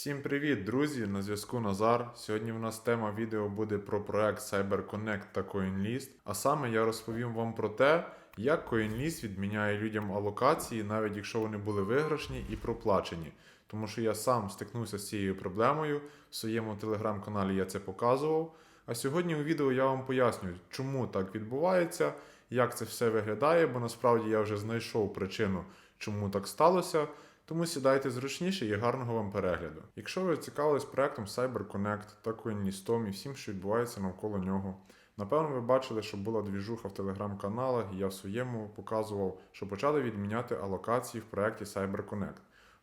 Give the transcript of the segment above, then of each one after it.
Всім привіт, друзі! На зв'язку Назар. Сьогодні в нас тема відео буде про проект CyberConnect та CoinList. А саме я розповім вам про те, як CoinList відміняє людям алокації, навіть якщо вони були виграшні і проплачені. Тому що я сам стикнувся з цією проблемою. В своєму телеграм-каналі я це показував. А сьогодні у відео я вам поясню, чому так відбувається, як це все виглядає, бо насправді я вже знайшов причину, чому так сталося. Тому сідайте зручніше і гарного вам перегляду. Якщо ви цікавились проектом CyberConnect та CoinListом і всім, що відбувається навколо нього, напевно, ви бачили, що була двіжуха в телеграм-каналах, і я в своєму показував, що почали відміняти алокації в проекті CyberConnect.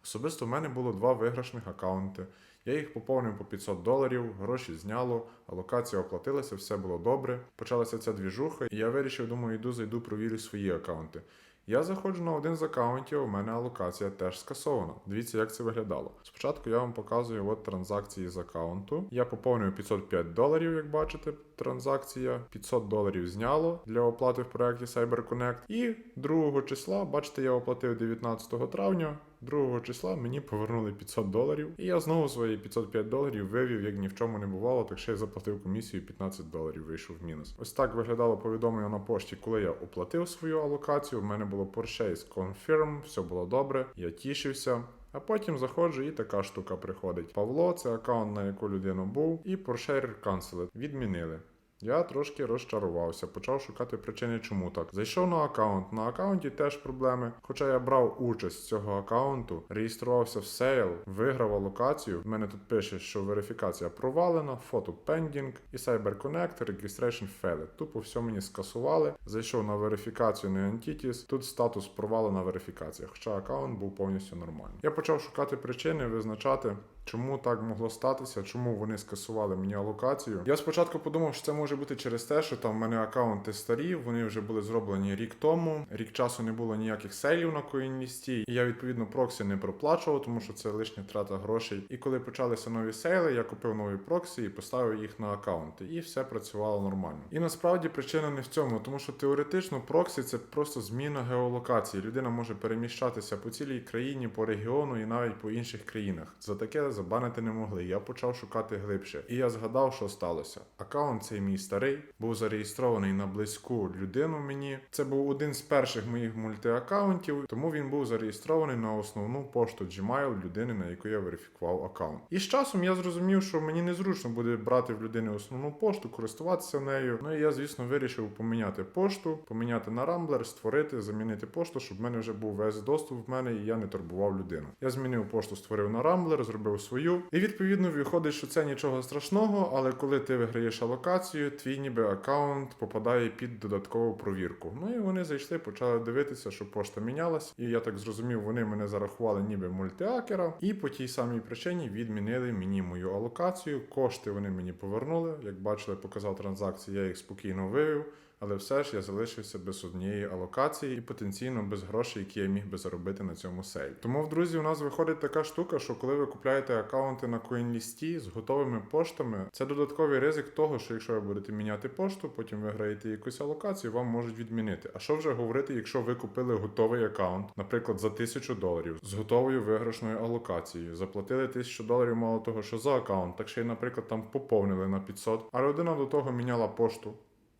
Особисто в мене було два виграшних аккаунти. Я їх поповнив по 500 доларів, гроші зняло, алокація оплатилася, все було добре. Почалася ця двіжуха, і я вирішив, думаю, йду зайду, провірю свої аккаунти. Я заходжу на один з аккаунтів, у мене алокація теж скасована. Дивіться, як це виглядало. Спочатку я вам показую от транзакції з аккаунту. Я поповнюю 505 доларів, як бачите, транзакція. 500 доларів зняло для оплати в проєкті CyberConnect. І 2 числа, бачите, я оплатив 19 травня. 2 числа мені повернули 500 доларів, і я знову свої 505 доларів вивів, як ні в чому не бувало, так ще й заплатив комісію 15 доларів, вийшов в мінус. Ось так виглядало повідомлення на пошті, коли я оплатив свою алокацію. У мене було Purchase Confirm, все було добре, я тішився. А потім заходжу і така штука приходить. Павло, це аккаунт, на яку людину був, і Purshare Cancelled. Відмінили. Я трошки розчарувався, почав шукати причини, чому так. Зайшов на аккаунт. На аккаунті теж проблеми. Хоча я брав участь з цього аккаунту, реєструвався в сейл, виграв алокацію. В мене тут пише, що верифікація провалена, фото pending і CyberConnect, Registration failed. Тупо все мені скасували. Зайшов на верифікацію на Entities, Тут статус провалена верифікація, хоча аккаунт був повністю нормальний. Я почав шукати причини, визначати. Чому так могло статися? Чому вони скасували мені алокацію? Я спочатку подумав, що це може бути через те, що там в мене аккаунти старі, вони вже були зроблені рік тому. Рік часу не було ніяких сейлів на коінлісті. І я відповідно проксі не проплачував, тому що це лишня трата грошей. І коли почалися нові сейли, я купив нові проксі і поставив їх на аккаунти, і все працювало нормально. І насправді причина не в цьому, тому що теоретично проксі це просто зміна геолокації. Людина може переміщатися по цілій країні, по регіону і навіть по інших країнах. За таке забанити не могли. Я почав шукати глибше. І я згадав, що сталося. Аккаунт цей мій старий був зареєстрований на близьку людину мені. Це був один з перших моїх мультиаккаунтів, тому він був зареєстрований на основну пошту Gmail людини, на яку я верифікував аккаунт. І з часом я зрозумів, що мені незручно буде брати в людини основну пошту, користуватися нею. Ну і я, звісно, вирішив поміняти пошту, поміняти на Рамблер, створити, замінити пошту, щоб в мене вже був весь доступ в мене і я не турбував людину. Я змінив пошту, створив на Рамблер, зробив свою. І відповідно виходить, що це нічого страшного, але коли ти виграєш алокацію, твій ніби аккаунт попадає під додаткову провірку. Ну і вони зайшли, почали дивитися, що пошта мінялась. І я так зрозумів, вони мене зарахували ніби мультиакера, і по тій самій причині відмінили мені мою алокацію. Кошти вони мені повернули. Як бачили, показав транзакції, я їх спокійно вивів. Але все ж я залишився без однієї алокації і потенційно без грошей, які я міг би заробити на цьому сейлі. Тому, друзі, у нас виходить така штука, що коли ви купляєте аккаунти на CoinList з готовими поштами, це додатковий ризик того, що якщо ви будете міняти пошту, потім виграєте якусь алокацію, вам можуть відмінити. А що вже говорити, якщо ви купили готовий аккаунт, наприклад, за 1000 доларів з готовою виграшною алокацією, заплатили 1000 доларів мало того, що за аккаунт, так ще й, наприклад, там поповнили на 500, а людина до того міняла пошту.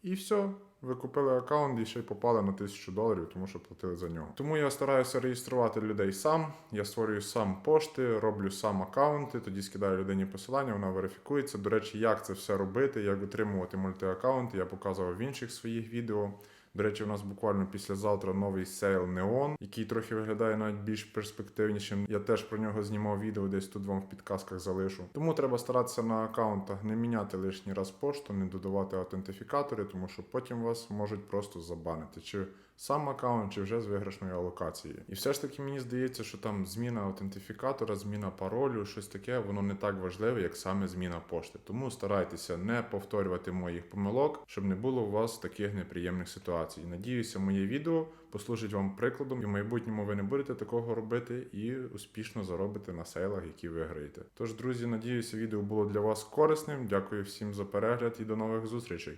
І все. Ви купили аккаунт і ще й попали на 1000 доларів, тому що платили за нього. Тому я стараюся реєструвати людей сам. Я створюю сам пошти, роблю сам аккаунти, тоді скидаю людині посилання, вона верифікується. До речі, як це все робити, як отримувати мультиаккаунти, я показував в інших своїх відео. До речі, у нас буквально післязавтра новий сейл Неон, який трохи виглядає навіть більш перспективнішим. Я теж про нього знімав відео, десь тут вам в підказках залишу. Тому треба старатися на аккаунтах не міняти лишній раз пошту, не додавати аутентифікатори, тому що потім вас можуть просто забанити. Чи сам аккаунт, чи вже з виграшною алокацією. І все ж таки мені здається, що там зміна аутентифікатора, зміна паролю, щось таке, воно не так важливе, як саме зміна пошти. Тому старайтеся не повторювати моїх помилок, щоб не було у вас таких неприємних ситуацій. Надіюся, моє відео послужить вам прикладом, і в майбутньому ви не будете такого робити і успішно заробите на сейлах, які виграєте. Тож, друзі, надіюся, відео було для вас корисним. Дякую всім за перегляд і до нових зустрічей.